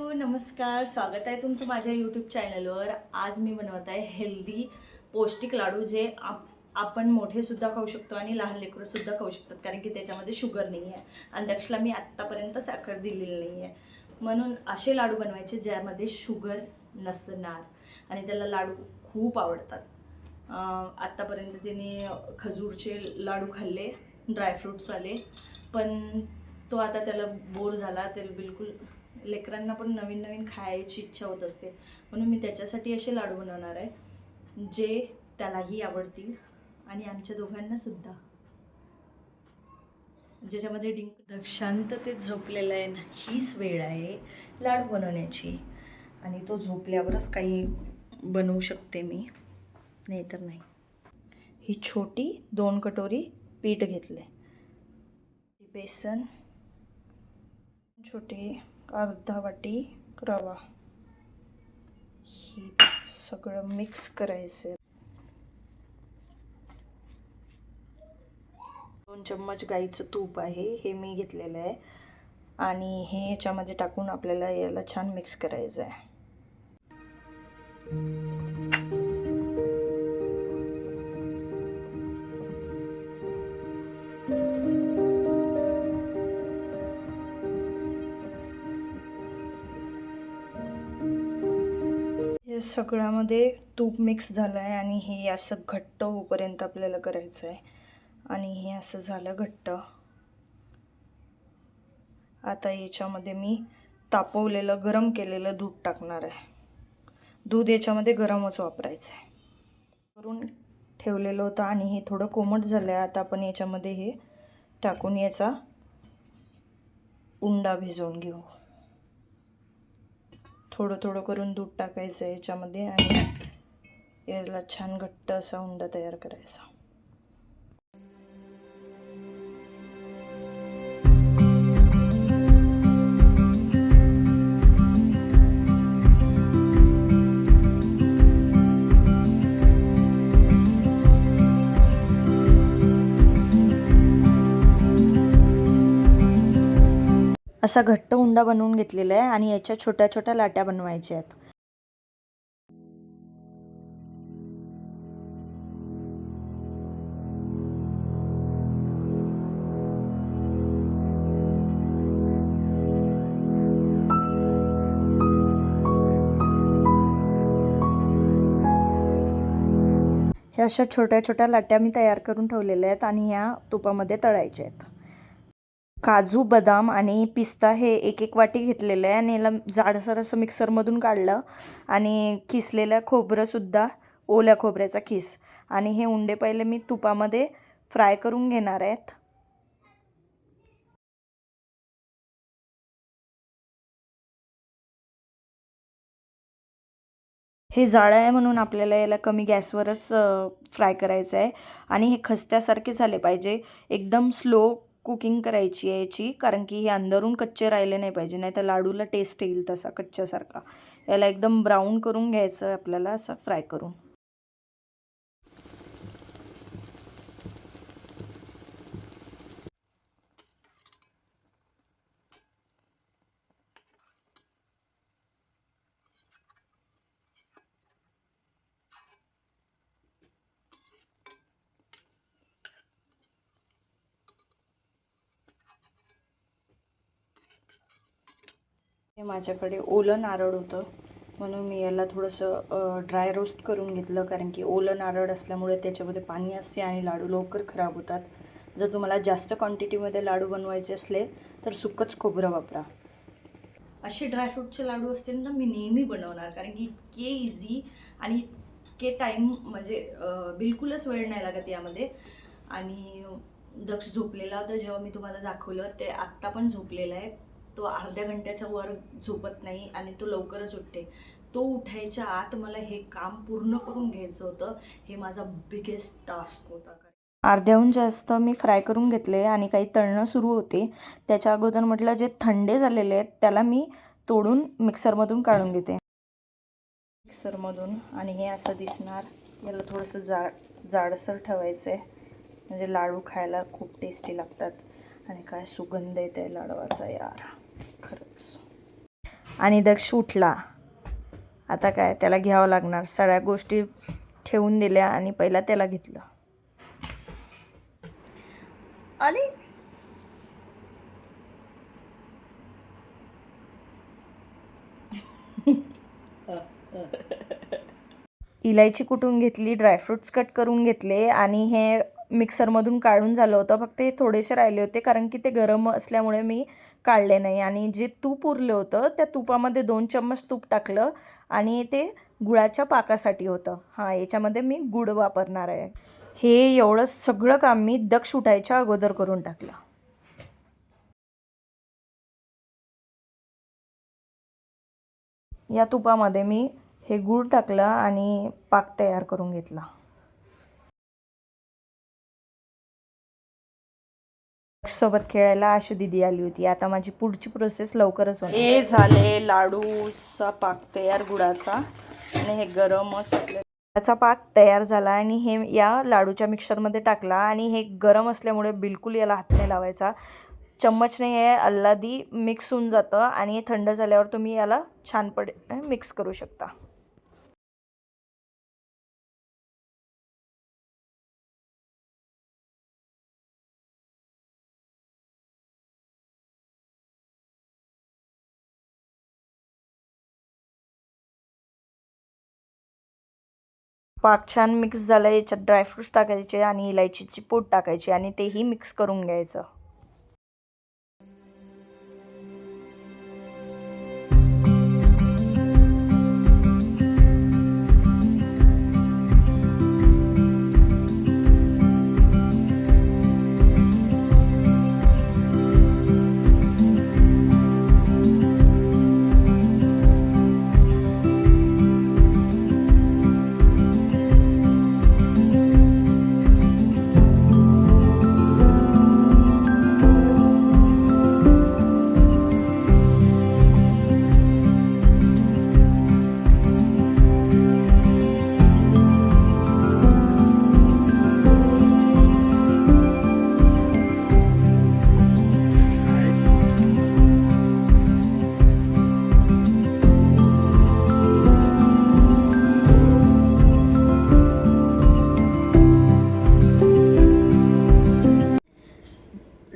नमस्कार. स्वागत आहे तुमचं माझ्या यूट्यूब चॅनलवर आज मी बनवत आहे हेल्दी पौष्टिक लाडू जे आप आपण मोठेसुद्धा खाऊ शकतो आणि लहान लेकरंसुद्धा खाऊ शकतात कारण की त्याच्यामध्ये शुगर नाही आहे आणि दक्षला मी आत्तापर्यंत साखर दिलेली नाही आहे म्हणून असे लाडू बनवायचे ज्यामध्ये शुगर नसणार आणि त्याला लाडू खूप आवडतात. आत्तापर्यंत तिने खजूरचे लाडू खाल्ले ड्रायफ्रूट्सवाले पण तो आता त्याला बोर झाला त्याला बिलकुल लेकरांना पण नवीन नवीन खायची इच्छा होत असते. म्हणून मी त्याच्यासाठी असे लाडू बनवणार आहे जे त्यालाही आवडतील आणि आमच्या दोघांना सुद्धा. ज्याच्यामध्ये डिंक दक्षांततेत झोपलेलं आहे ना हीच वेळ आहे लाडू बनवण्याची. आणि तो झोपल्यावरच काही बनवू शकते मी नाही तर नाही. ही छोटी दोन कटोरी पीठ घेतले बेसन छोटे अर्धा वाटी रवा. ही सगळं मिक्स करायचं. दोन चम्मच गाईचं तूप आहे हे मी घेतलेलं आहे. आणि हे याच्यामध्ये टाकून आपल्याला याला छान मिक्स करायचं आहे. सगळ्यामध्ये तूप मिक्स झालं आहे आणि हे असं घट्ट होईपर्यंत आपल्याला करायचं आहे आणि हे असं झालं घट्ट. आता याच्यामध्ये मी तापवलेलं गरम केलेलं दूध टाकणार आहे. दूध याच्यामध्ये गरमच वापरायचं आहे करून ठेवलेलं होतं आणि हे थोडं कोमट झालं आहे आता आपण याच्यामध्ये हे टाकून याचा उंडा भिजवून घेऊ. थोडं थोडं करून दूध टाकायचं याच्यामध्ये आणि याला छान घट्ट असा उंडा तयार करायचा. असा घट्ट उंडा बनवून घेतलेला आहे आणि याच्या छोट्या छोट्या लाट्या बनवायच्या आहेत. ह्या अशा छोट्या छोट्या लाट्या मी तयार करून ठेवलेल्या आहेत आणि ह्या तुपामध्ये तळायच्या आहेत. काजू बदाम आणि पिस्ता हे एक एक वाटी घेतलेलं आहे आणि याला जाडसर असं मिक्सरमधून काढलं आणि किसलेलं खोबरंसुद्धा ओल्या खोबऱ्याचा किस. आणि हे उंडे पहिले मी तुपामध्ये फ्राय करून घेणार आहेत. हे जाळं आहे म्हणून आपल्याला याला कमी गॅसवरच फ्राय करायचं आहे आणि हे खस्त्यासारखे झाले पाहिजे. एकदम स्लो कुकिंग करायची आहे याची कारण की हे अंदरून कच्चे राहिले नाही पाहिजे नाही तर लाडूला टेस्ट येईल तसा कच्च्यासारखा. याला एकदम ब्राऊन करून घ्यायचं आहे आपल्याला असं फ्राय करून. हे माझ्याकडे ओलं नारळ होतं. म्हणून मी याला थोडंसं ड्राय रोस्ट करून घेतलं. कारण की ओलं नारळ असल्यामुळे त्याच्यामध्ये पाणी असते आणि लाडू लवकर खराब होतात. जर तुम्हाला जास्त क्वांटिटीमध्ये लाडू बनवायचे असले तर सुकंच खोबरं वापरा. असे ड्रायफ्रूटचे लाडू असतील ना मी नेहमी बनवणार. कारण की इतके इझी आणि इतके टाईम म्हणजे बिलकुलच वेळ नाही लागत यामध्ये. आणि दक्ष झोपलेला होता जेव्हा मी तुम्हाला दाखवलं ते आत्ता पण झोपलेला आहे. तो अर्ध्या घंट्याच्या वर झोपत नाही आणि तो लवकरच उठते. तो उठायच्या आत मला हे काम पूर्ण करून घ्यायचं होतं. हे माझा बिगेस्ट टास्क होता. अर्ध्याहून जास्त मी फ्राय करून घेतले आणि काही तळणं सुरू होते. त्याच्या अगोदर म्हटलं जे थंडे झालेले आहेत त्याला मी तोडून मिक्सरमधून काढून घेते मिक्सरमधून आणि हे असं दिसणार. याला थोडंसं जा जाडसर ठेवायचं आहे म्हणजे लाडू खायला खूप टेस्टी लागतात. आणि काय सुगंध येत आहे लाडवाचा यार. खरंच. आणि दक्ष उठला. आता काय त्याला घ्यावं लागणार. सगळ्या गोष्टी ठेवून दिल्या आणि पहिला त्याला घेतलं. आणि? इलायची कुटून घेतली? ड्रायफ्रुट्स कट करून घेतले आणि हे मिक्सरमधून काढून झालं होतं. फक्त हे थोडेसे राहिले होते कारण की ते गरम असल्यामुळे मी काढले नाही. आणि जे तूप उरलं होतं त्या तुपामध्ये दोन चम्मच तूप टाकलं आणि ते गुळाच्या पाकासाठी होतं. हां याच्यामध्ये मी गुळ वापरणार आहे. हे एवढं सगळं काम मी दक्ष उठायच्या अगोदर करून टाकलं. या तुपामध्ये मी हे गूळ टाकलं आणि पाक तयार करून घेतला. सोबत खेळायला आशू दिदी आली होती. आता माझी पुढची प्रोसेस लवकरच होईल हे झाले लाडूचा पाक तयार गुळाचा. आणि हे गरमच त्याचा पाक तयार झाला आणि हे या लाडूच्या मिक्सरमध्ये टाकला आणि हे गरम असल्यामुळे बिलकुल याला हात नाही लावायचा. चम्मच नाही आहे अल्लादी मिक्स होऊन जातं आणि हे थंड झाल्यावर तुम्ही याला छानपणे मिक्स करू शकता. पाक छान मिक्स झाला याच्यात ड्रायफ्रूट्स टाकायचे आणि इलायचीची पूड टाकायची आणि तेही मिक्स करून घ्यायचं.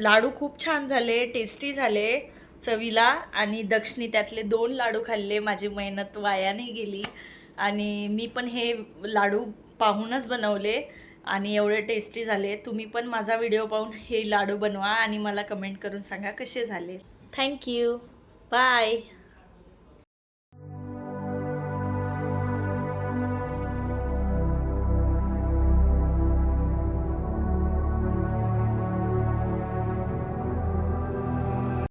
लाडू खूप छान झाले टेस्टी झाले चवीला आणि दक्षिणी त्यातले दोन लाडू खाल्ले. माझी मेहनत वाया नाही गेली आणि मी पण हे लाडू पाहूनच बनवले आणि एवढे टेस्टी झाले. तुम्ही पण माझा व्हिडिओ पाहून हे लाडू बनवा आणि मला कमेंट करून सांगा कसे झाले. Thank you bye